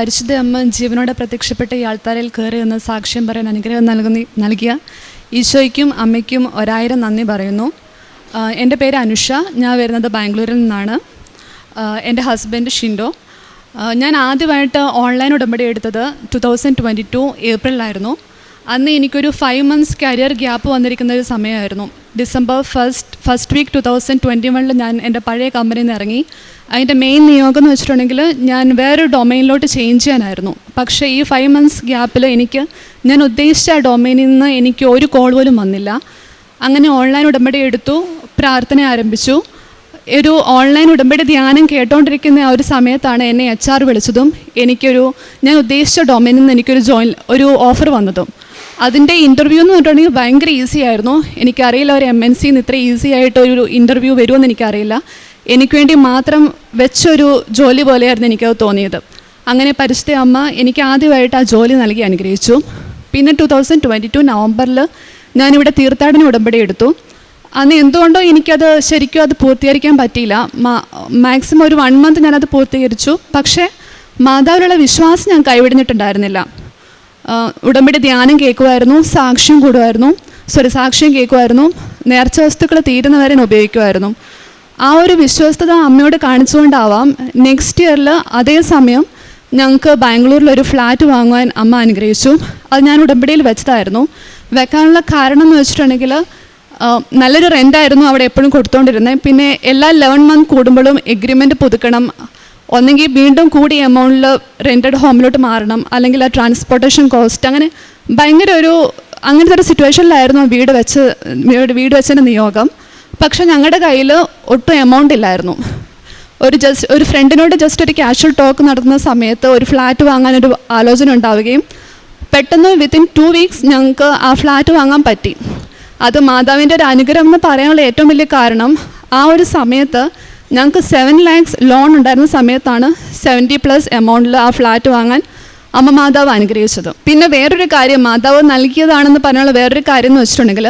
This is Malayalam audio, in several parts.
പരിശുദ്ധ അമ്മ ജീവനോടെ പ്രത്യക്ഷപ്പെട്ട ഈ ആൾത്താരയിൽ കയറി എന്ന് സാക്ഷ്യം പറയാൻ അനുഗ്രഹം നൽകുന്ന നൽകിയ ഈശോയ്ക്കും അമ്മയ്ക്കും ഒരായിരം നന്ദി പറയുന്നു. എന്റെ പേര് അനുഷ. ഞാൻ വരുന്നത് ബാംഗ്ലൂരിൽ നിന്നാണ്. എന്റെ ഹസ്ബൻഡ് ഷിൻഡോ. ഞാൻ ആദ്യമായിട്ട് ഓൺലൈൻ ഉടമ്പടി എടുത്തത് ടു തൗസൻഡ് ട്വന്റി ടു ഏപ്രിലായിരുന്നു അന്ന് എനിക്കൊരു ഫൈവ് മന്ത്സ് കരിയർ ഗ്യാപ്പ് വന്നിരിക്കുന്ന ഒരു സമയമായിരുന്നു. December first first week two thousand twenty വണ്ണിൽ ഞാൻ എന്റെ പഴയ കമ്പനിയിൽ നിന്ന് ഇറങ്ങി. അതിന്റെ മെയിൻ നിയോഗം എന്ന് വെച്ചിട്ടുണ്ടെങ്കിൽ ഞാൻ വേറൊരു ഡൊമൈനിലോട്ട് ചേഞ്ച് ചെയ്യാനായിരുന്നു. പക്ഷേ ഈ ഫൈവ് മന്ത്സ് ഗ്യാപ്പിൽ എനിക്ക് ഞാൻ ഉദ്ദേശിച്ച ആ ഡൊമൈനിൽ നിന്ന് എനിക്ക് ഒരു കോൾ പോലും വന്നില്ല. അങ്ങനെ ഓൺലൈൻ ഉടമ്പടി എടുത്തു പ്രാർത്ഥന ആരംഭിച്ചു. ഒരു ഓൺലൈൻ ഉടമ്പടി ധ്യാനം കേട്ടോണ്ടിരിക്കുന്ന ആ ഒരു സമയത്താണ് എന്നെ എച്ച് ആർ വിളിച്ചതും എനിക്കൊരു ഞാൻ ഉദ്ദേശിച്ച ഡൊമൈനിൽ നിന്ന് എനിക്കൊരു ജോയിൻ ഒരു ഓഫർ വന്നതും. അതിന്റെ ഇന്റർവ്യൂ എന്ന് പറഞ്ഞിട്ടുണ്ടെങ്കിൽ ഭയങ്കര ഈസി ആയിരുന്നു. എനിക്കറിയില്ല ഒരു എം എൻ സിന്ന് ഇത്ര ഈസി ആയിട്ട് ഒരു ഇന്റർവ്യൂ വരുമെന്ന് എനിക്കറിയില്ല. എനിക്ക് വേണ്ടി മാത്രം വെച്ചൊരു ജോലി പോലെയായിരുന്നു എനിക്കത് തോന്നിയത്. അങ്ങനെ പരിശുദ്ധ അമ്മ എനിക്ക് ആദ്യമായിട്ട് ആ ജോലി നൽകി അനുഗ്രഹിച്ചു. പിന്നെ ടു തൗസൻഡ് ട്വന്റി ടു നവംബറിൽ ഞാനിവിടെ തീർത്ഥാടന ഉടമ്പടി എടുത്തു. അന്ന് എന്തുകൊണ്ടോ എനിക്കത് ശരിക്കും അത് പൂർത്തീകരിക്കാൻ പറ്റിയില്ല. മാക്സിമം ഒരു വൺ മന്ത് ഞാനത് പൂർത്തീകരിച്ചു. പക്ഷേ മാതാവിലുള്ള വിശ്വാസം ഞാൻ കൈവിടുന്നിട്ടുണ്ടായിരുന്നില്ല ഉടമ്പടി ധ്യാനം കേൾക്കുമായിരുന്നു സാക്ഷ്യം കൂടുമായിരുന്നു സോറി സാക്ഷ്യം കേൾക്കുമായിരുന്നു നേർച്ച വസ്തുക്കൾ തീരുന്നവരെ ഉപയോഗിക്കുമായിരുന്നു ആ ഒരു വിശ്വസ്തത അമ്മയോട് കാണിച്ചുകൊണ്ടാവാം നെക്സ്റ്റ് ഇയറിൽ അതേ സമയം ഞങ്ങൾക്ക് ബാംഗ്ലൂരിൽ ഒരു ഫ്ലാറ്റ് വാങ്ങുവാൻ അമ്മ അനുഗ്രഹിച്ചു. അത് ഞാൻ ഉടമ്പടിയിൽ വെച്ചതായിരുന്നു. വെക്കാനുള്ള കാരണം എന്ന് വെച്ചിട്ടുണ്ടെങ്കിൽ നല്ലൊരു റെന്റായിരുന്നു അവിടെ എപ്പോഴും കൊടുത്തുകൊണ്ടിരുന്നത് പിന്നെ എല്ലാ ലെവൻ മന്ത് കൂടുമ്പോഴും എഗ്രിമെന്റ് പുതുക്കണം. ഒന്നെങ്കിൽ വീണ്ടും കൂടിയ എമൗണ്ടിൽ റെന്റഡ് ഹോമിലോട്ട് മാറണം അല്ലെങ്കിൽ ആ ട്രാൻസ്പോർട്ടേഷൻ കോസ്റ്റ് അങ്ങനെ ഭയങ്കര ഒരു അങ്ങനത്തെ ഒരു സിറ്റുവേഷനിലായിരുന്നു വീട് വെച്ച് വീട് വെച്ചതിന്റെ നിയോഗം. പക്ഷേ ഞങ്ങളുടെ കയ്യിൽ ഒട്ടും എമൗണ്ട് ഇല്ലായിരുന്നു. ഒരു ജസ്റ്റ് ഒരു ഫ്രണ്ടിനോട് ജസ്റ്റ് ഒരു ക്യാഷ്വൽ ടോക്ക് നടത്തുന്ന സമയത്ത് ഒരു ഫ്ലാറ്റ് വാങ്ങാനൊരു ആലോചന ഉണ്ടാവുകയും പെട്ടെന്ന് വിത്തിൻ ടു വീക്സ് ഞങ്ങൾക്ക് ആ ഫ്ലാറ്റ് വാങ്ങാൻ പറ്റി. അത് മാതാവിന്റെ ഒരു അനുഗ്രഹം എന്ന് പറയാനുള്ള ഏറ്റവും വലിയ കാരണം ആ ഒരു സമയത്ത് ഞങ്ങൾക്ക് സെവൻ ലാക്സ് ലോൺ ഉണ്ടായിരുന്ന സമയത്താണ് സെവന്റി പ്ലസ് എമൗണ്ടിൽ ആ ഫ്ലാറ്റ് വാങ്ങാൻ അമ്മ മാതാവ് അനുഗ്രഹിച്ചത്. പിന്നെ വേറൊരു കാര്യം മാതാവ് നൽകിയതാണെന്ന് പറഞ്ഞുള്ള വേറൊരു കാര്യം എന്ന് വെച്ചിട്ടുണ്ടെങ്കിൽ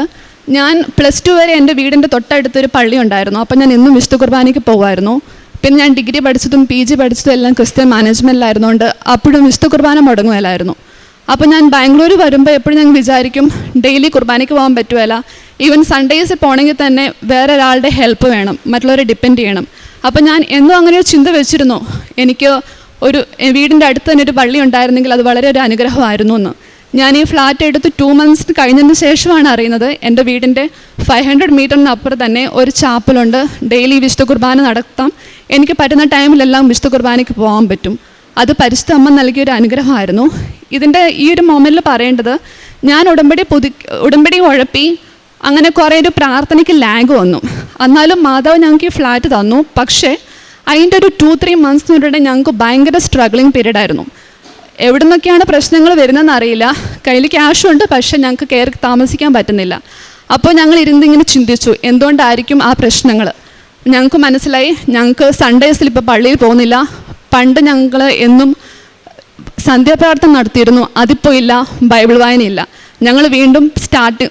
ഞാൻ പ്ലസ് ടു വരെ എന്റെ വീടിന്റെ തൊട്ടടുത്തൊരു പള്ളി ഉണ്ടായിരുന്നു. അപ്പം ഞാൻ എന്നും വിശുദ്ധ കുർബാനയ്ക്ക് പോകുമായിരുന്നു. പിന്നെ ഞാൻ ഡിഗ്രി പഠിച്ചതും പി ജി പഠിച്ചതും എല്ലാം ക്രിസ്ത്യൻ മാനേജ്മെന്റിലായിരുന്നുകൊണ്ട് അപ്പോഴും വിശുദ്ധ കുർബാന മുടങ്ങുകയില്ലായിരുന്നു അപ്പോൾ ഞാൻ ബാംഗ്ലൂർ വരുമ്പോൾ എപ്പോഴും ഞാൻ വിചാരിക്കും ഡെയിലി കുർബാനയ്ക്ക് പോകാൻ പറ്റുമല്ല ഈവൻ സൺഡേസ് പോകണമെങ്കിൽ തന്നെ വേറെ ഒരാളുടെ ഹെൽപ്പ് വേണം മറ്റുള്ളവരെ ഡിപ്പെൻഡ് ചെയ്യണം. അപ്പം ഞാൻ എന്നും അങ്ങനെ ഒരു ചിന്ത വെച്ചിരുന്നു. എനിക്ക് ഒരു വീടിന്റെ അടുത്ത് തന്നെ ഒരു പള്ളി ഉണ്ടായിരുന്നെങ്കിൽ അത് വളരെ ഒരു അനുഗ്രഹമായിരുന്നു എന്ന്. ഞാൻ ഈ ഫ്ലാറ്റ് എടുത്ത് ടു മന്ത്സ് കഴിഞ്ഞതിന് ശേഷമാണ് അറിയുന്നത് എന്റെ വീടിന്റെ ഫൈവ് ഹൺഡ്രഡ് മീറ്ററിന് അപ്പുറം തന്നെ ഒരു ചാപ്പലുണ്ട് ഡെയിലി വിശുദ്ധ കുർബാന നടത്താം. എനിക്ക് പറ്റുന്ന ടൈമിലെല്ലാം വിശുദ്ധ കുർബാനയ്ക്ക് പോകാൻ പറ്റും. അത് പരിശുദ്ധ അമ്മ നൽകിയ ഒരു അനുഗ്രഹമായിരുന്നു. ഇതിന്റെ ഈ ഒരു മൊമെന്റിൽ പറയേണ്ടത് ഞാൻ ഉടമ്പടി പുതു ഉടമ്പടി ഉഴപ്പി അങ്ങനെ കുറേ ഒരു പ്രാർത്ഥനയ്ക്ക് ലാഗ് വന്നു. എന്നാലും മാതാവ് ഞങ്ങൾക്ക് ഈ ഫ്ലാറ്റ് തന്നു. പക്ഷേ അതിന്റെ ഒരു ടു ത്രീ മന്ത്സിനുള്ളിടെ ഞങ്ങൾക്ക് ഭയങ്കര സ്ട്രഗ്ലിംഗ് പീരീഡ് ആയിരുന്നു. എവിടെ നിന്നൊക്കെയാണ് പ്രശ്നങ്ങൾ വരുന്നതെന്ന് അറിയില്ല. കയ്യിൽ ക്യാഷും ഉണ്ട് പക്ഷേ ഞങ്ങൾക്ക് കയറി താമസിക്കാൻ പറ്റുന്നില്ല. അപ്പോൾ ഞങ്ങൾ ഇരുന്ന് ഇങ്ങനെ ചിന്തിച്ചു എന്തുകൊണ്ടായിരിക്കും ആ പ്രശ്നങ്ങൾ? ഞങ്ങൾക്ക് മനസ്സിലായി ഞങ്ങൾക്ക് സൺഡേസിൽ ഇപ്പോൾ പള്ളിയിൽ പോകുന്നില്ല. പണ്ട് ഞങ്ങൾ എന്നും സന്ധ്യാപ്രാർത്ഥന നടത്തിയിരുന്നു. അതിപ്പോൾ ഇല്ല ബൈബിൾ വായനയില്ല. ഞങ്ങൾ വീണ്ടും സ്റ്റാർട്ട്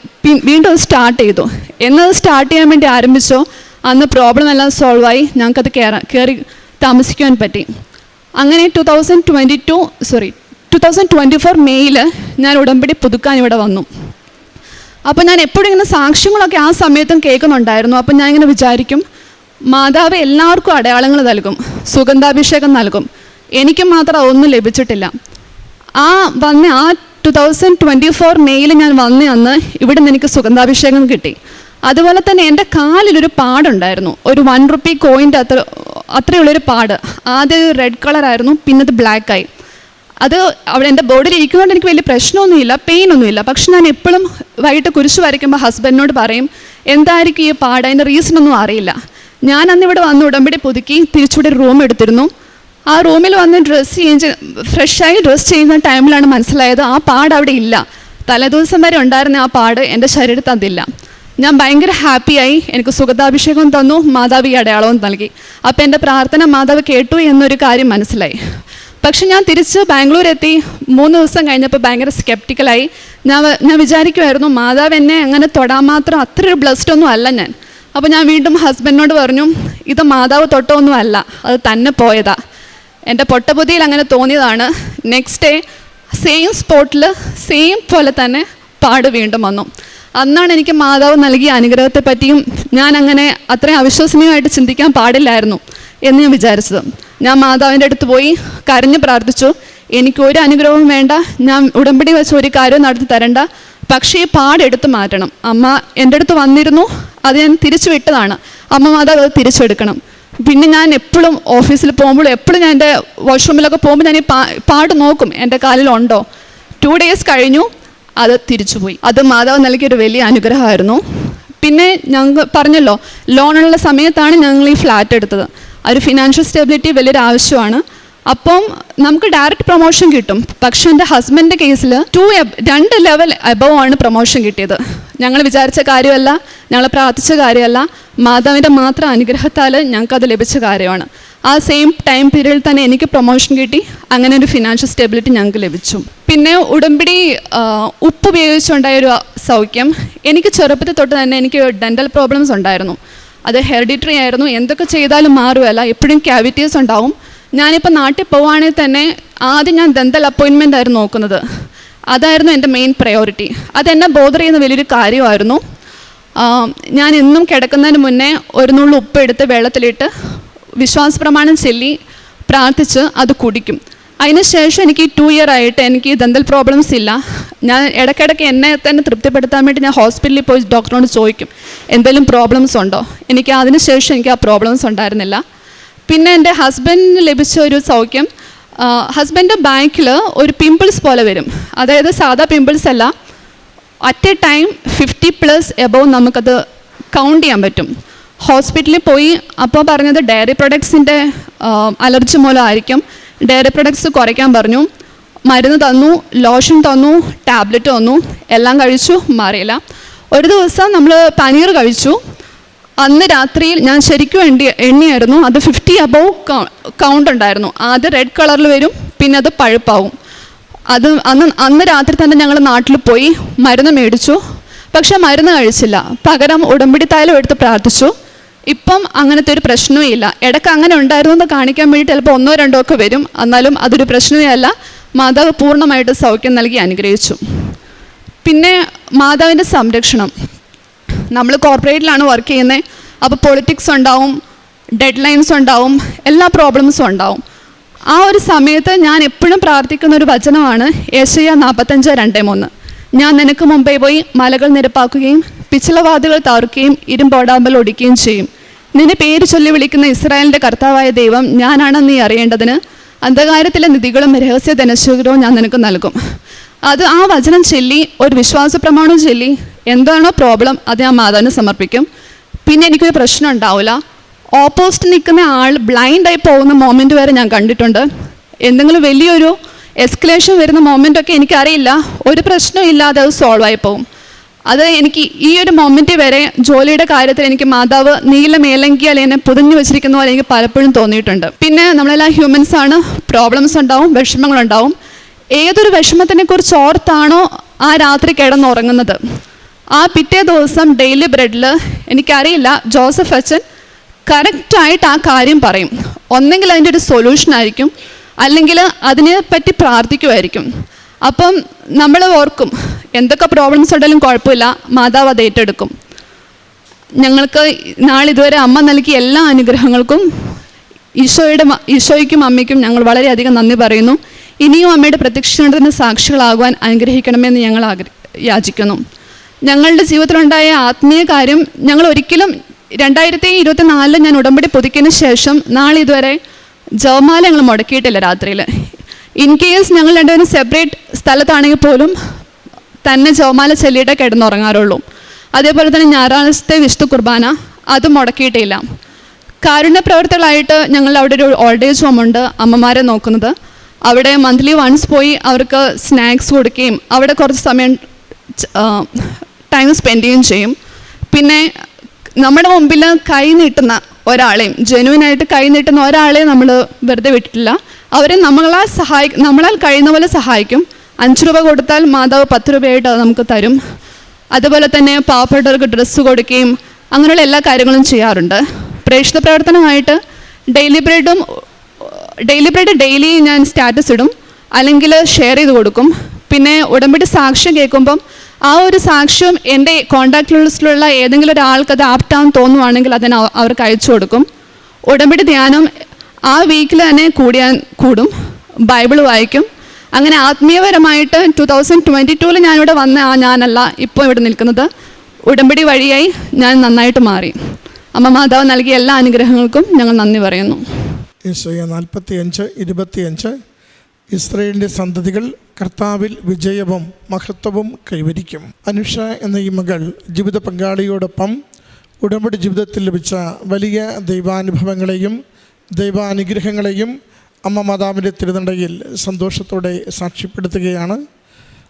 വീണ്ടും സ്റ്റാർട്ട് ചെയ്തു. എന്നത് സ്റ്റാർട്ട് ചെയ്യാൻ വേണ്ടി ആരംഭിച്ചോ അന്ന് പ്രോബ്ലം എല്ലാം സോൾവ് ആയി. ഞങ്ങൾക്കത് കയറാൻ കയറി താമസിക്കുവാൻ പറ്റി. അങ്ങനെ two thousand twenty two sorry two thousand twenty four മെയ്യിൽ ഞാൻ ഉടമ്പടി പുതുക്കാൻ ഇവിടെ വന്നു. അപ്പോൾ ഞാൻ എപ്പോഴും ഇങ്ങനെ സാക്ഷ്യങ്ങളൊക്കെ ആ സമയത്തും കേൾക്കുന്നുണ്ടായിരുന്നു. അപ്പം ഞാൻ ഇങ്ങനെ വിചാരിക്കും മാതാവ് എല്ലാവർക്കും അടയാളങ്ങൾ നൽകും സുഗന്ധാഭിഷേകം നൽകും. എനിക്ക് മാത്രം ഒന്നും ലഭിച്ചിട്ടില്ല. ആ വന്ന ആ ടു തൗസൻഡ് ട്വന്റി ഫോർ മെയ്യിൽ ഞാൻ വന്ന അന്ന് ഇവിടെ നിന്ന് എനിക്ക് സുഗന്ധാഭിഷേകം കിട്ടി. അതുപോലെ തന്നെ എന്റെ കാലിലൊരു പാടുണ്ടായിരുന്നു. ഒരു വൺ റുപ്പി കോയിന്റെ അത്ര അത്രയുള്ളൊരു പാട്. ആദ്യം റെഡ് കളറായിരുന്നു പിന്നെ അത് ബ്ലാക്കായി അത് അവിടെ എന്റെ ബോഡിയിൽ ഇരിക്കുന്നതുകൊണ്ട് എനിക്ക് വലിയ പ്രശ്നമൊന്നുമില്ല പെയിൻ ഒന്നുമില്ല പക്ഷെ ഞാൻ എപ്പോഴും വൈകിട്ട് കുരിശ് വരയ്ക്കുമ്പോൾ ഹസ്ബൻഡിനോട് പറയും എന്തായിരിക്കും ഈ പാട്? അതിന്റെ റീസൺ ഒന്നും അറിയില്ല. ഞാൻ അന്ന് ഇവിടെ വന്ന് ഉടമ്പടി പുതുക്കി തിരിച്ചുവിടെ റൂം എടുത്തിരുന്നു. ആ റൂമിൽ വന്ന് ഡ്രസ്സ് ചേഞ്ച് ഫ്രഷായി ഡ്രസ്സ് ചെയ്യുന്ന ടൈമിലാണ് മനസ്സിലായത് ആ പാട് അവിടെ ഇല്ല. തലേദിവസം വരെ ഉണ്ടായിരുന്ന ആ പാട് എന്റെ ശരീരത്തിൽ അതില്ല. ഞാൻ ഭയങ്കര ഹാപ്പിയായി എനിക്ക് സുഗതാഭിഷേകം തന്നു മാതാവ് ഈ അടയാളവും നൽകി. അപ്പോൾ എന്റെ പ്രാർത്ഥന മാതാവ് കേട്ടു എന്നൊരു കാര്യം മനസ്സിലായി. പക്ഷെ ഞാൻ തിരിച്ച് ബാംഗ്ലൂർ എത്തി മൂന്ന് ദിവസം കഴിഞ്ഞപ്പോൾ ഭയങ്കര സ്കെപ്റ്റിക്കലായി ഞാൻ ഞാൻ വിചാരിക്കുമായിരുന്നു മാതാവ് എന്നെ അങ്ങനെ തൊടാൻ മാത്രം അത്ര ഒരു ബ്ലസ്ഡ് ഒന്നും അല്ല ഞാൻ. അപ്പോൾ ഞാൻ വീണ്ടും ഹസ്ബൻഡിനോട് പറഞ്ഞു ഇത് മാതാവ് തൊട്ടൊന്നും അല്ല അത് തന്നെ പോയതാ. എന്റെ പൊട്ടബുദ്ധിയിൽ അങ്ങനെ തോന്നിയതാണ്. നെക്സ്റ്റ് ഡേ സെയിം സ്പോട്ടിൽ സെയിം പോലെ തന്നെ പാട് വീണ്ടും വന്നു. അന്നാണ് എനിക്ക് മാതാവ് നൽകിയ അനുഗ്രഹത്തെ പറ്റിയും ഞാൻ അങ്ങനെ അത്രയും അവിശ്വസനീയമായിട്ട് ചിന്തിക്കാൻ പാടില്ലായിരുന്നു എന്ന് ഞാൻ വിചാരിച്ചത്. ഞാൻ മാതാവിന്റെ അടുത്ത് പോയി കരഞ്ഞ് പ്രാർത്ഥിച്ചു. എനിക്ക് ഒരു അനുഗ്രഹവും വേണ്ട. ഞാൻ ഉടമ്പടി വെച്ച് ഒരു കാര്യവും നടത്തി തരണ്ട. പക്ഷേ ഈ പാടെടുത്ത് മാറ്റണം. അമ്മ എന്റെ അടുത്ത് വന്നിരുന്നു. അത് ഞാൻ തിരിച്ചു വിട്ടതാണ് അമ്മ മാതാവ് അത് തിരിച്ചെടുക്കണം. പിന്നെ ഞാൻ എപ്പോഴും ഓഫീസിൽ പോകുമ്പോൾ എപ്പോഴും ഞാൻ എന്റെ വാഷ്റൂമിലൊക്കെ പോകുമ്പോൾ ഞാൻ ഈ പാ പാട് നോക്കും എന്റെ കാലിലുണ്ടോ? ടു ഡേയ്സ് കഴിഞ്ഞു അത് തിരിച്ചുപോയി. അത് മാതാവ് നൽകിയൊരു വലിയ അനുഗ്രഹമായിരുന്നു. പിന്നെ ഞങ്ങൾ പറഞ്ഞല്ലോ ലോണുള്ള സമയത്താണ് ഞങ്ങൾ ഈ ഫ്ലാറ്റ് എടുത്തത്. ആ ഒരു ഫിനാൻഷ്യൽ സ്റ്റെബിലിറ്റി വലിയൊരു ആവശ്യമാണ്. അപ്പം നമുക്ക് ഡയറക്റ്റ് പ്രൊമോഷൻ കിട്ടും. പക്ഷെ എന്റെ ഹസ്ബൻഡിന്റെ കേസിൽ ടു രണ്ട് ലെവൽ അബവ് ആണ് പ്രൊമോഷൻ കിട്ടിയത്. ഞങ്ങൾ വിചാരിച്ച കാര്യമല്ല ഞങ്ങൾ പ്രാർത്ഥിച്ച കാര്യമല്ല. മാതാവിന്റെ മാത്രം അനുഗ്രഹത്താൽ ഞങ്ങൾക്കത് ലഭിച്ച കാര്യമാണ്. ആ സെയിം ടൈം പീരീഡിൽ തന്നെ എനിക്ക് പ്രൊമോഷൻ കിട്ടി. അങ്ങനെ ഒരു ഫിനാൻഷ്യൽ സ്റ്റെബിലിറ്റി ഞങ്ങൾക്ക് ലഭിച്ചു. പിന്നെ ഉടമ്പടി ഉപ്പ് ഉപയോഗിച്ചുണ്ടായ ഒരു സൗഖ്യം. എനിക്ക് ചെറുപ്പത്തിൽ തൊട്ട് തന്നെ എനിക്ക് ഡെന്റൽ പ്രോബ്ലംസ് ഉണ്ടായിരുന്നു. അത് ഹെറിഡിറ്ററി ആയിരുന്നു. എന്തൊക്കെ ചെയ്താലും മാറുമല്ല എപ്പോഴും ക്യാവിറ്റീസ് ഉണ്ടാവും. ഞാനിപ്പോൾ നാട്ടിൽ പോവുകയാണെങ്കിൽ തന്നെ ആദ്യം ഞാൻ ദന്തൽ അപ്പോയിൻമെന്റ് ആയിരുന്നു നോക്കുന്നത്. അതായിരുന്നു എന്റെ മെയിൻ പ്രയോറിറ്റി അതെന്നെ ബോധർ ചെയ്യുന്ന വലിയൊരു കാര്യമായിരുന്നു. ഞാൻ എന്നും കിടക്കുന്നതിന് മുന്നേ ഒരു നുള്ളു ഉപ്പ് എടുത്ത് വെള്ളത്തിലിട്ട് വിശ്വാസ പ്രമാണം ചൊല്ലി പ്രാർത്ഥിച്ച് അത് കുടിക്കും. അതിനുശേഷം എനിക്ക് ടു ഇയർ ആയിട്ട് എനിക്ക് ദന്തൽ പ്രോബ്ലംസ് ഇല്ല. ഞാൻ ഇടയ്ക്കിടയ്ക്ക് എന്നെ തന്നെ തൃപ്തിപ്പെടുത്താൻ വേണ്ടി ഞാൻ ഹോസ്പിറ്റലിൽ പോയി ഡോക്ടറോട് ചോദിക്കും എന്തെങ്കിലും പ്രോബ്ലംസ് ഉണ്ടോ? എനിക്ക് അതിനുശേഷം എനിക്ക് ആ പ്രോബ്ലംസ് ഉണ്ടായിരുന്നില്ല. പിന്നെ എന്റെ ഹസ്ബൻഡിന് ലഭിച്ച ഒരു സൗഖ്യം ഹസ്ബൻഡ് ബാക്കിൽ ഒരു പിമ്പിൾസ് പോലെ വരും. അതായത് സാധാ പിമ്പിൾസ് അല്ല at a time fifty plus above നമുക്കത് കൗണ്ട് ചെയ്യാൻ പറ്റും. ഹോസ്പിറ്റലിൽ പോയി അപ്പോൾ പറഞ്ഞത് ഡയറി പ്രൊഡക്ട്സിന്റെ അലർജി മൂലമായിരിക്കും ഡയറി പ്രൊഡക്ട്സ് കുറയ്ക്കാൻ പറഞ്ഞു. മരുന്ന് തന്നു ലോഷൻ തന്നു ടാബ്ലറ്റ് തന്നു എല്ലാം കഴിച്ചു മാറിയില്ല. ഒരു ദിവസം നമ്മൾ പനീർ കഴിച്ചു. അന്ന് രാത്രിയിൽ ഞാൻ ശരിക്കും എണ്ണി എണ്ണിയായിരുന്നു. അത് ഫിഫ്റ്റി അബവ് കൗണ്ട് ഉണ്ടായിരുന്നു. ആദ്യം റെഡ് കളറിൽ വരും പിന്നെ അത് പഴുപ്പാവും. അത് അന്ന് അന്ന് രാത്രി തന്നെ ഞങ്ങൾ നാട്ടിൽ പോയി മരുന്ന് മേടിച്ചു. പക്ഷെ മരുന്ന് കഴിച്ചില്ല. പകരം ഉടമ്പടി തൈലം എടുത്ത് പ്രാർത്ഥിച്ചു. ഇപ്പം അങ്ങനത്തെ ഒരു പ്രശ്നവും ഇല്ല. ഇടയ്ക്ക് അങ്ങനെ ഉണ്ടായിരുന്നു എന്ന് കാണിക്കാൻ വേണ്ടി ചിലപ്പോൾ ഒന്നോ രണ്ടോ ഒക്കെ വരും. എന്നാലും അതൊരു പ്രശ്നമേ അല്ല. മാതാവ് പൂർണമായിട്ട് സൗഖ്യം നൽകി അനുഗ്രഹിച്ചു. പിന്നെ മാതാവിന്റെ സംരക്ഷണം. നമ്മൾ കോർപ്പറേറ്റിലാണ് വർക്ക് ചെയ്യുന്നത് അപ്പോൾ പൊളിറ്റിക്സ് ഉണ്ടാവും ഡെഡ് ലൈൻസ് ഉണ്ടാവും എല്ലാ പ്രോബ്ലംസും ഉണ്ടാവും. ആ ഒരു സമയത്ത് ഞാൻ എപ്പോഴും പ്രാർത്ഥിക്കുന്ന ഒരു വചനമാണ് ഏഷ്യ നാൽപ്പത്തഞ്ച് രണ്ടേ മൂന്ന്. ഞാൻ നിനക്ക് മുമ്പേ പോയി മലകൾ നിരപ്പാക്കുകയും പിച്ചളവാതുകൾ തകർക്കുകയും ഇരുമ്പോടാമ്പൽ ഒടിക്കുകയും ചെയ്യും. നിന്നെ പേര് ചൊല്ലി വിളിക്കുന്ന ഇസ്രായേലിന്റെ കർത്താവായ ദൈവം ഞാനാണെന്ന് നീ അറിയേണ്ടതിന്. അന്ധകാരത്തിലെ നിധികളും രഹസ്യ ധനശേഖരവും ഞാൻ നിനക്ക് നൽകും. അത് ആ വചനം ചൊല്ലി ഒരു വിശ്വാസ പ്രമാണം ചൊല്ലി എന്താണോ പ്രോബ്ലം അത് ഞാൻ മാതാവിന് സമർപ്പിക്കും. പിന്നെ എനിക്കൊരു പ്രശ്നം ഉണ്ടാവില്ല ഓപ്പോസിറ്റ് നിൽക്കുന്ന ആൾ ബ്ലൈൻഡായി പോകുന്ന മൊമെന്റ് വരെ ഞാൻ കണ്ടിട്ടുണ്ട്. എന്തെങ്കിലും വലിയൊരു എസ്കലേഷൻ വരുന്ന മൊമെന്റൊക്കെ എനിക്കറിയില്ല. ഒരു പ്രശ്നവും ഇല്ലാതെ അത് സോൾവ് ആയി പോകും. അത് എനിക്ക് ഈ ഒരു മൊമെന്റ് വരെ ജോലിയുടെ കാര്യത്തിൽ എനിക്ക് മാതാവ് നീല മേലങ്കിയാൽ എന്നെ പുതിഞ്ഞു വെച്ചിരിക്കുന്ന പോലെ എനിക്ക് പലപ്പോഴും തോന്നിയിട്ടുണ്ട്. പിന്നെ നമ്മളെല്ലാം ഹ്യൂമൻസ് ആണ്. പ്രോബ്ലംസ് ഉണ്ടാവും വിഷമങ്ങളുണ്ടാവും. ഏതൊരു വിഷമത്തിനെ കുറിച്ച് ഓർത്താണോ ആ രാത്രി കിടന്നുറങ്ങുന്നത്? ആ പിറ്റേ ദിവസം ഡെയിലി ബ്രെഡിൽ എനിക്കറിയില്ല ജോസഫ് അച്ഛൻ കറക്റ്റായിട്ട് ആ കാര്യം പറയും. ഒന്നെങ്കിൽ അതിന്റെ ഒരു സൊല്യൂഷൻ ആയിരിക്കും അല്ലെങ്കിൽ അതിനെ പറ്റി പ്രാർത്ഥിക്കുമായിരിക്കും അപ്പം നമ്മൾ ഓർക്കും എന്തൊക്കെ പ്രോബ്ലംസ് ഉണ്ടെങ്കിലും കുഴപ്പമില്ല മാതാവ് അത് ഏറ്റെടുക്കും. ഞങ്ങൾക്ക് നാളിതുവരെ അമ്മ നൽകിയ എല്ലാ അനുഗ്രഹങ്ങൾക്കും ഈശോയുടെ ഈശോയ്ക്കും അമ്മയ്ക്കും ഞങ്ങൾ വളരെയധികം നന്ദി പറയുന്നു. ഇനിയും അമ്മയുടെ പ്രത്യക്ഷണത്തിന് സാക്ഷികളാകുവാൻ അനുഗ്രഹിക്കണമെന്ന് ഞങ്ങൾ യാചിക്കുന്നു. ഞങ്ങളുടെ ജീവിതത്തിലുണ്ടായ ആത്മീയ കാര്യം ഞങ്ങൾ ഒരിക്കലും രണ്ടായിരത്തി ഇരുപത്തി നാലിൽ ഞാൻ ഉടമ്പടി പുതുക്കിയതിന് ശേഷം നാളെ ഇതുവരെ ജവമാല ഞങ്ങൾ മുടക്കിയിട്ടില്ല രാത്രിയിൽ ഇൻ കേസ് ഞങ്ങൾ രണ്ടുപേരും സെപ്പറേറ്റ് സ്ഥലത്താണെങ്കിൽ പോലും തന്നെ ജവമാല ചെല്ലിയിട്ട് കിടന്നുറങ്ങാറുള്ളൂ. അതേപോലെ തന്നെ ഞായറാഴ്ചത്തെ വിശുദ്ധ കുർബാന അത് മുടക്കിയിട്ടില്ല. കാരുണ്യ പ്രവർത്തകളായിട്ട് ഞങ്ങൾ അവിടെ ഒരു ഓൾഡ് ഏജ് ഹോം ഉണ്ട് അമ്മമാരെ നോക്കുന്നത്. അവിടെ മന്ത്ലി വൺസ് പോയി അവർക്ക് സ്നാക്സ് കൊടുക്കുകയും അവിടെ കുറച്ച് സമയം ടൈം സ്പെൻഡ് ചെയ്യുകയും ചെയ്യും. പിന്നെ നമ്മുടെ മുമ്പിൽ കൈ നീട്ടുന്ന ഒരാളെയും ജെനുവിനായിട്ട് കൈ നീട്ടുന്ന ഒരാളെയും നമ്മൾ വെറുതെ വിട്ടിട്ടില്ല. അവരെ നമ്മളാൽ സഹായി നമ്മളാൽ കഴിയുന്ന പോലെ സഹായിക്കും. അഞ്ച് രൂപ കൊടുത്താൽ മാതാവ് പത്ത് രൂപയായിട്ട് അത് നമുക്ക് തരും. അതുപോലെ തന്നെ പാവപ്പെട്ടവർക്ക് ഡ്രസ്സ് കൊടുക്കുകയും അങ്ങനെയുള്ള എല്ലാ കാര്യങ്ങളും ചെയ്യാറുണ്ട്. പ്രേക്ഷിത പ്രവർത്തനമായിട്ട് ഡെയിലി ബ്രെഡും ഡെയിലി ബ്രെഡ് ഡെയിലി ഞാൻ സ്റ്റാറ്റസ് ഇടും. അല്ലെങ്കിൽ ഷെയർ ചെയ്ത് കൊടുക്കും. പിന്നെ ഉടമ്പടി സാക്ഷ്യം കേൾക്കുമ്പം ആ ഒരു സാക്ഷ്യം എന്റെ കോൺടാക്ട് ലിസ്റ്റിലുള്ള ഏതെങ്കിലും ഒരാൾക്ക് അത് ആപ്റ്റാന്ന് തോന്നുവാണെങ്കിൽ അതിന് അവ- അവർക്ക് അയച്ചു കൊടുക്കും. ഉടമ്പടി ധ്യാനം ആ വീക്കിൽ തന്നെ കൂടിയാൻ കൂടും. ബൈബിൾ വായിക്കും. അങ്ങനെ ആത്മീയപരമായിട്ട് ടു തൗസൻഡ് ട്വന്റി ടൂവിൽ ഞാനിവിടെ വന്ന ആ ഞാനല്ല ഇപ്പോൾ ഇവിടെ നിൽക്കുന്നത്. ഉടമ്പടി വഴിയായി ഞാൻ നന്നായിട്ട് മാറി. അമ്മ മാതാവ് നൽകിയ എല്ലാ അനുഗ്രഹങ്ങൾക്കും ഞങ്ങൾ നന്ദി പറയുന്നു. യേശയ നാൽപ്പത്തി അഞ്ച് ഇരുപത്തിയഞ്ച് ഇസ്രയേലിന്റെ സന്തതികൾ കർത്താവിൽ വിജയവും മഹത്വവും കൈവരിക്കും. അനുഷ എന്ന ഈ മകൾ ജീവിത പങ്കാളിയോടൊപ്പം ഉടമ്പടി ജീവിതത്തിൽ ലഭിച്ച വലിയ ദൈവാനുഭവങ്ങളെയും ദൈവാനുഗ്രഹങ്ങളെയും അമ്മ മാതാവിന്റെ തിരുനടയിൽ സന്തോഷത്തോടെ സാക്ഷ്യപ്പെടുത്തുകയാണ്.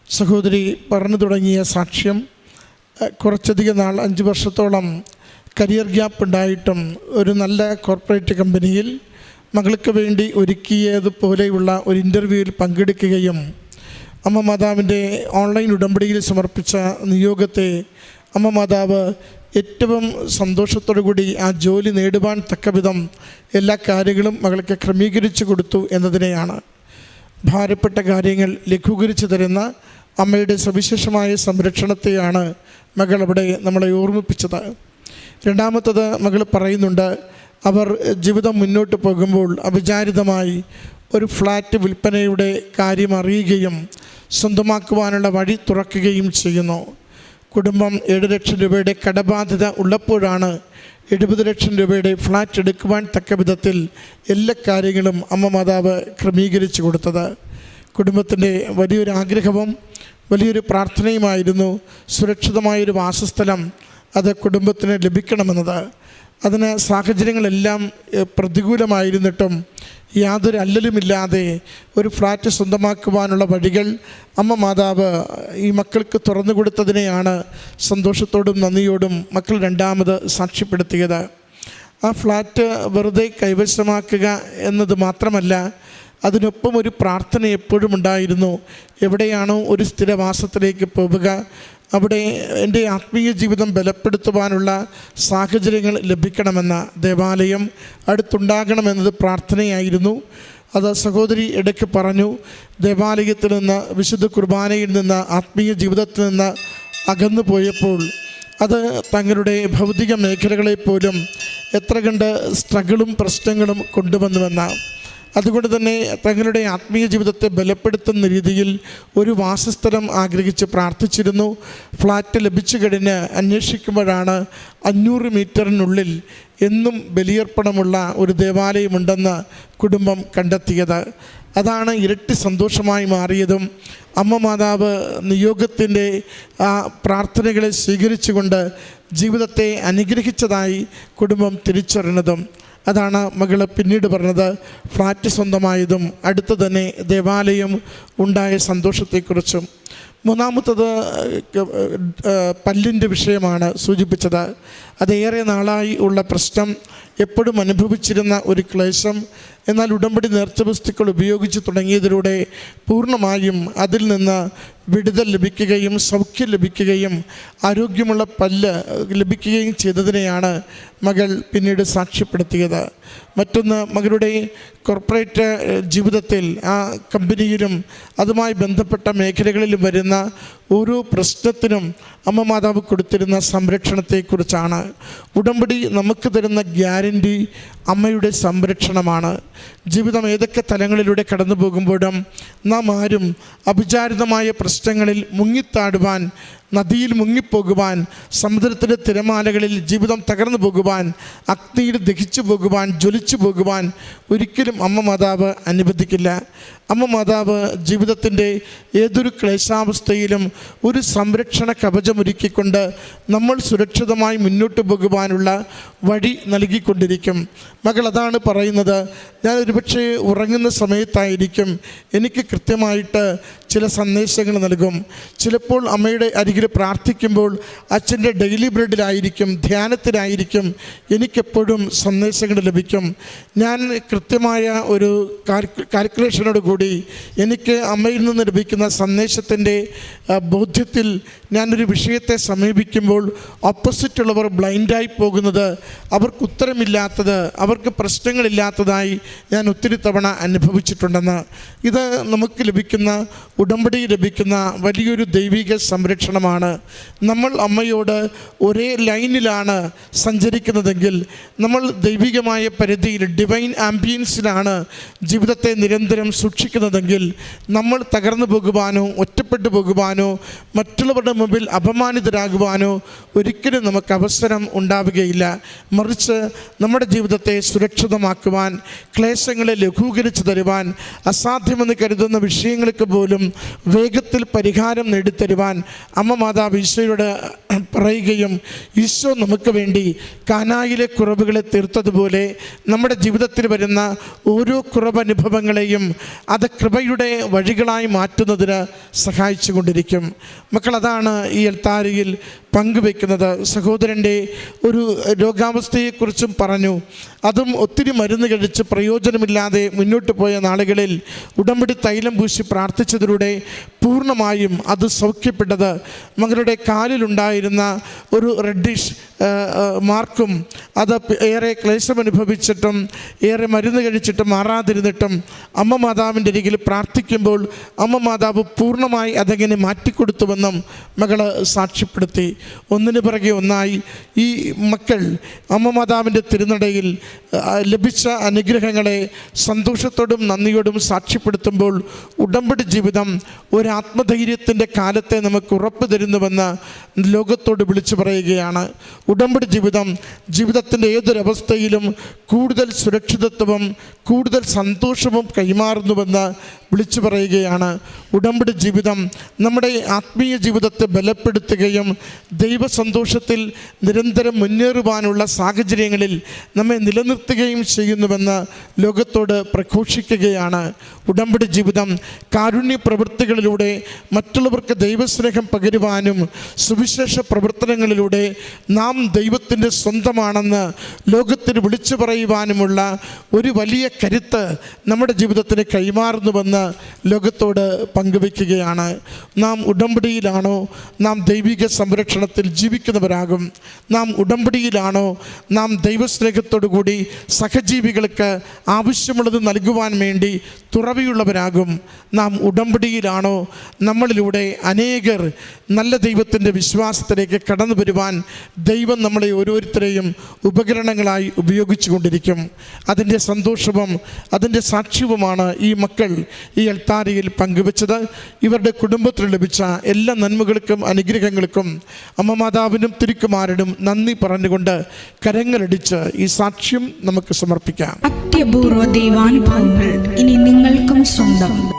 സഹോദരി പറഞ്ഞു തുടങ്ങിയ സാക്ഷ്യം കുറച്ചധികം നാൾ അഞ്ച് വർഷത്തോളം കരിയർ ഗ്യാപ്പ് ഉണ്ടായിട്ടും ഒരു നല്ല കോർപ്പറേറ്റ് കമ്പനിയിൽ മകൾക്ക് വേണ്ടി ഒരുക്കിയതുപോലെയുള്ള ഒരു ഇന്റർവ്യൂവിൽ പങ്കെടുക്കുകയും അമ്മ മാതാവിന്റെ ഓൺലൈൻ ഉടമ്പടിയിൽ സമർപ്പിച്ച നിയോഗത്തെ അമ്മ മാതാവ് ഏറ്റവും സന്തോഷത്തോടു കൂടി ആ ജോലി നേടുവാൻ തക്കവിധം എല്ലാ കാര്യങ്ങളും മകൾക്ക് ക്രമീകരിച്ചു കൊടുത്തു എന്നതിനെയാണ് ഭാരപ്പെട്ട കാര്യങ്ങൾ ലഘൂകരിച്ചു തരുന്ന അമ്മയുടെ സവിശേഷമായ സംരക്ഷണത്തെയാണ് മകൾ അവിടെ നമ്മളെ ഓർമ്മിപ്പിച്ചത്. രണ്ടാമത്തത് മകൾ പറയുന്നുണ്ട് അവർ ജീവിതം മുന്നോട്ട് പോകുമ്പോൾ അവിചാരിതമായി ഒരു ഫ്ലാറ്റ് വിൽപ്പനയുടെ കാര്യം അറിയുകയും സ്വന്തമാക്കുവാനുള്ള വഴി തുറക്കുകയും ചെയ്യുന്നു. കുടുംബം ഏഴ് ലക്ഷം രൂപയുടെ കടബാധ്യത ഉള്ളപ്പോഴാണ് എഴുപത് ലക്ഷം രൂപയുടെ ഫ്ലാറ്റ് എടുക്കുവാൻ തക്ക വിധത്തിൽ എല്ലാ കാര്യങ്ങളും അമ്മ മാതാവ് ക്രമീകരിച്ചു കൊടുത്തത്. കുടുംബത്തിന്റെ വലിയൊരു ആഗ്രഹവും വലിയൊരു പ്രാർത്ഥനയുമായിരുന്നു സുരക്ഷിതമായൊരു വാസസ്ഥലം അത് കുടുംബത്തിന് ലഭിക്കണമെന്നത്. അതിന് സാഹചര്യങ്ങളെല്ലാം പ്രതികൂലമായിരുന്നിട്ടും യാതൊരു അല്ലലുമില്ലാതെ ഒരു ഫ്ലാറ്റ് സ്വന്തമാക്കുവാനുള്ള വഴികൾ അമ്മ മാതാവ് ഈ മക്കൾക്ക് തുറന്നു കൊടുത്തതിനെയാണ് സന്തോഷത്തോടും നന്ദിയോടും മക്കൾ രണ്ടാമത് സാക്ഷ്യപ്പെടുത്തിയത്. ആ ഫ്ലാറ്റ് വെറുതെ കൈവശമാക്കുക എന്നത് മാത്രമല്ല അതിനൊപ്പം ഒരു പ്രാർത്ഥന എപ്പോഴും ഉണ്ടായിരുന്നു. എവിടെയാണോ ഒരു സ്ഥിരവാസത്തിലേക്ക് പോവുക അവിടെ എന്റെ ആത്മീയ ജീവിതം ബലപ്പെടുത്തുവാനുള്ള സാഹചര്യങ്ങൾ ലഭിക്കണമെന്ന ദേവാലയം അടുത്തുണ്ടാകണമെന്നത് പ്രാർത്ഥനയായിരുന്നു. അത് സഹോദരി ഇടയ്ക്ക് പറഞ്ഞു ദേവാലയത്തിൽ നിന്ന് വിശുദ്ധ കുർബാനയിൽ നിന്ന് ആത്മീയ ജീവിതത്തിൽ നിന്ന് അകന്നു പോയപ്പോൾ അത് തങ്ങളുടെ ഭൗതിക മേഖലകളെപ്പോലും എത്ര കണ്ട് സ്ട്രഗിളും പ്രശ്നങ്ങളും കൊണ്ടുവന്നുവെന്ന അതുകൊണ്ട് തന്നെ തങ്ങളുടെ ആത്മീയ ജീവിതത്തെ ബലപ്പെടുത്തുന്ന രീതിയിൽ ഒരു വാസസ്ഥലം ആഗ്രഹിച്ച് പ്രാർത്ഥിച്ചിരുന്നു. ഫ്ലാറ്റ് ലഭിച്ചു കഴിഞ്ഞ് അന്വേഷിക്കുമ്പോഴാണ് അഞ്ഞൂറ് മീറ്ററിനുള്ളിൽ എന്നും ബലിയർപ്പണമുള്ള ഒരു ദേവാലയമുണ്ടെന്ന് കുടുംബം കണ്ടെത്തിയത്. അതാണ് ഇരട്ടി സന്തോഷമായി മാറിയതും. അമ്മ മാതാവ് നിയോഗത്തിന്റെ പ്രാർത്ഥനകളെ സ്വീകരിച്ചുകൊണ്ട് ജീവിതത്തെ അനുഗ്രഹിച്ചതായി കുടുംബം തിരിച്ചറിഞ്ഞതും. അതാണ് മകൾ പിന്നീട് പറഞ്ഞത് ഫ്ലാറ്റ് സ്വന്തമായതും അടുത്ത് തന്നെ ദേവാലയം ഉണ്ടായ സന്തോഷത്തെക്കുറിച്ചും. മൂന്നാമത്തത് പല്ലിന്റെ വിഷയമാണ് സൂചിപ്പിച്ചത്. അതേറെ നാളായി ഉള്ള പ്രശ്നം എപ്പോഴും അനുഭവിച്ചിരുന്ന ഒരു ക്ലേശം. എന്നാൽ ഉടമ്പടി നേർച്ച വസ്തുക്കൾ ഉപയോഗിച്ച് തുടങ്ങിയതിലൂടെ പൂർണമായും അതിൽ നിന്ന് വിടുതൽ ലഭിക്കുകയും സൗഖ്യം ലഭിക്കുകയും ആരോഗ്യമുള്ള പല്ല് ലഭിക്കുകയും ചെയ്തതിനെയാണ് മകൾ പിന്നീട് സാക്ഷ്യപ്പെടുത്തിയത്. മറ്റൊന്ന് മകളുടെ കോർപ്പറേറ്റ് ജീവിതത്തിൽ ആ കമ്പനിയിലും അതുമായി ബന്ധപ്പെട്ട മേഖലകളിലും വരുന്ന ഓരോ പ്രശ്നത്തിനും അമ്മ മാതാവ് കൊടുത്തിരുന്ന സംരക്ഷണത്തെക്കുറിച്ചാണ്. ഉടമ്പടി നമുക്ക് തരുന്ന ഗ്യാരണ്ടി അമ്മയുടെ സംരക്ഷണമാണ്. ജീവിതം ഏതൊക്കെ തലങ്ങളിലൂടെ കടന്നു പോകുമ്പോഴും നാം ആരും അഭിചാരിതമായ പ്രശ്നങ്ങളിൽ മുങ്ങിത്താടുവാൻ നദിയിൽ മുങ്ങിപ്പോകുവാൻ സമുദ്രത്തിന്റെ തിരമാലകളിൽ ജീവിതം തകർന്നു പോകുവാൻ അഗ്നിയിൽ ദഹിച്ചു പോകുവാൻ ജ്വലിച്ചു പോകുവാൻ ഒരിക്കലും അമ്മ മാതാവ് അനുവദിക്കില്ല. അമ്മ മാതാവ് ജീവിതത്തിന്റെ ഏതൊരു ക്ലേശാവസ്ഥയിലും ഒരു സംരക്ഷണ കവചമൊരുക്കിക്കൊണ്ട് നമ്മൾ സുരക്ഷിതമായി മുന്നോട്ട് പോകുവാനുള്ള വഴി നൽകിക്കൊണ്ടിരിക്കും. മകൾ അതാണ് പറയുന്നത് ഞാൻ ഒരുപക്ഷെ ഉറങ്ങുന്ന സമയത്തായിരിക്കും എനിക്ക് കൃത്യമായിട്ട് ചില സന്ദേശങ്ങൾ നൽകും. ചിലപ്പോൾ അമ്മയുടെ അരികിൽ അല്ലെങ്കിൽ പ്രാർത്ഥിക്കുമ്പോൾ അച്ഛന്റെ ഡെയിലി ബ്രെഡിലായിരിക്കും ധ്യാനത്തിലായിരിക്കും എനിക്കെപ്പോഴും സന്ദേശങ്ങൾ ലഭിക്കും. ഞാൻ കൃത്യമായ ഒരു കാൽക്കുലേഷനോട് കൂടി എനിക്ക് അമ്മയിൽ നിന്ന് ലഭിക്കുന്ന സന്ദേശത്തിന്റെ ബോധ്യത്തിൽ ഞാനൊരു വിഷയത്തെ സമീപിക്കുമ്പോൾ ഓപ്പോസിറ്റുള്ളവർ ബ്ലൈൻഡായി പോകുന്നത് അവർക്ക് ഉത്തരമില്ലാത്തത് അവർക്ക് പ്രശ്നങ്ങളില്ലാത്തതായി ഞാൻ ഒത്തിരി തവണ അനുഭവിച്ചിട്ടുണ്ടെന്ന്. ഇത് നമുക്ക് ലഭിക്കുന്ന ഉടമ്പടി ലഭിക്കുന്ന വലിയൊരു ദൈവിക സംരക്ഷണമാണ്. നമ്മൾ അമ്മയോട് ഒരേ ലൈനിലാണ് സഞ്ചരിക്കുന്നതെങ്കിൽ നമ്മൾ ദൈവികമായ പരിധിയിൽ ഡിവൈൻ ആംബിയൻസിലാണ് ജീവിതത്തെ നിരന്തരം സൂക്ഷിക്കുന്നതെങ്കിൽ നമ്മൾ തകർന്നു പോകുവാനോ ഒറ്റപ്പെട്ടു പോകുവാനോ മറ്റുള്ളവരുടെ മുമ്പിൽ അപമാനിതരാകുവാനോ ഒരിക്കലും നമുക്ക് അവസരം ഉണ്ടാവുകയില്ല. മറിച്ച് നമ്മുടെ ജീവിതത്തെ സുരക്ഷിതമാക്കുവാൻ ക്ലേശങ്ങളെ ലഘൂകരിച്ചു തരുവാൻ അസാധ്യമെന്ന് കരുതുന്ന വിഷയങ്ങൾക്ക് പോലും വേഗത്തിൽ പരിഹാരം നേടിത്തരുവാൻ അമ്മ മാതാവ് ഈശോയോട് പറയുകയും ഈശോ നമുക്ക് വേണ്ടി കാനായിലെ കുറവുകളെ തീർത്തതുപോലെ നമ്മുടെ ജീവിതത്തിൽ വരുന്ന ഓരോ കുറവനുഭവങ്ങളെയും അത് കൃപയുടെ വഴികളായി മാറ്റുന്നതിന് സഹായിച്ചു കൊണ്ടിരിക്കും. മക്കൾ അതാണ് ഈ എൽത്താരിയിൽ പങ്കുവെക്കുന്നത്. സഹോദരന്റെ ഒരു രോഗാവസ്ഥയെക്കുറിച്ചും പറഞ്ഞു. അതും ഒത്തിരി മരുന്ന് കഴിച്ച് പ്രയോജനമില്ലാതെ മുന്നോട്ട് പോയ നാളുകളിൽ ഉടമ്പടി തൈലം പൂശി പ്രാർത്ഥിച്ചതിലൂടെ പൂർണമായും അത് സൗഖ്യപ്പെട്ടത് മകളുടെ കാലിലുണ്ടായിരുന്ന ഒരു റെഡിഷ് മാർക്കും അത് ഏറെ ക്ലേശമനുഭവിച്ചിട്ടും ഏറെ മരുന്ന് കഴിച്ചിട്ടും മാറാതിരുന്നിട്ടും അമ്മ മാതാവിന്റെ അരികിൽ പ്രാർത്ഥിക്കുമ്പോൾ അമ്മ മാതാവ് പൂർണമായി അതങ്ങനെ മാറ്റിക്കൊടുത്തുവെന്നും മകൾ സാക്ഷ്യപ്പെടുത്തി. ഒന്നിനു പിറകെ ഒന്നായി ഈ മക്കൾ അമ്മ മാതാവിന്റെ തിരുനടയിൽ ലഭിച്ച അനുഗ്രഹങ്ങളെ സന്തോഷത്തോടും നന്ദിയോടും സാക്ഷ്യപ്പെടുത്തുമ്പോൾ ഉടമ്പടി ജീവിതം ഒരു ആത്മധൈര്യത്തിന്റെ കാലത്തെ നമുക്ക് ഉറപ്പ് തരുന്നുവെന്ന് ലോകത്തോട് വിളിച്ചു പറയുകയാണ്. ഉടമ്പടി ജീവിതം ജീവിതത്തിന്റെ ഏതൊരവസ്ഥയിലും കൂടുതൽ സുരക്ഷിതത്വവും കൂടുതൽ സന്തോഷവും കൈമാറുന്നുവെന്ന് വിളിച്ചു പറയുകയാണ്. ഉടമ്പടി ജീവിതം നമ്മുടെ ആത്മീയ ജീവിതത്തെ ബലപ്പെടുത്തുകയും ദൈവസന്തോഷത്തിൽ നിരന്തരം മുന്നേറുവാനുള്ള സാഹചര്യങ്ങളിൽ നമ്മെ നിലനിർത്തുകയും ചെയ്യുന്നുവെന്ന് ലോകത്തോട് പ്രഘോഷിക്കുകയാണ്. ഉടമ്പടി ജീവിതം കാരുണ്യ പ്രവൃത്തികളിലൂടെ മറ്റുള്ളവർക്ക് ദൈവസ്നേഹം പകരുവാനും സുവിശേഷ പ്രവർത്തനങ്ങളിലൂടെ നാം ദൈവത്തിന്റെ സ്വന്തമാണെന്ന് ലോകത്തിന് വിളിച്ചു പറയുവാനുമുള്ള ഒരു വലിയ കരുത്ത് നമ്മുടെ ജീവിതത്തിന് കൈമാറുന്നുവെന്ന് ലോകത്തോട് പങ്കുവയ്ക്കുകയാണ്. നാം ഉടമ്പടിയിലാണോ? നാം ദൈവിക സംരക്ഷണത്തിൽ ജീവിക്കുന്നവരാകും. നാം ഉടമ്പടിയിലാണോ? നാം ദൈവസ്നേഹത്തോടു കൂടി സഹജീവികൾക്ക് ആവശ്യമുള്ളത് നൽകുവാൻ വേണ്ടി തുറവിയുള്ളവരാകും. നാം ഉടമ്പടിയിലാണോ? നമ്മളിലൂടെ അനേകർ നല്ല ദൈവത്തിന്റെ വിശ്വാസത്തിലേക്ക് കടന്നു വരുവാൻ ദൈവം നമ്മളെ ഓരോരുത്തരെയും ഉപകരണങ്ങളായി ഉപയോഗിച്ചു കൊണ്ടിരിക്കും അതിന്റെ സന്തോഷവും അതിന്റെ സാക്ഷ്യവുമാണ് ഈ മക്കൾ ഈ അൽത്താരയിൽ പങ്കുവച്ചത്. ഇവരുടെ കുടുംബത്തിൽ ലഭിച്ച എല്ലാ നന്മകൾക്കും അനുഗ്രഹങ്ങൾക്കും അമ്മ മാതാവിനും തിരുക്കുമാരനും നന്ദി പറഞ്ഞുകൊണ്ട് കരങ്ങളടിച്ച് ഈ സാക്ഷ്യം നമുക്ക് സമർപ്പിക്കാം. അത്യപൂർവ ദൈവാനുഭവങ്ങൾ ഇനി നിങ്ങൾക്കും സ്വന്തം.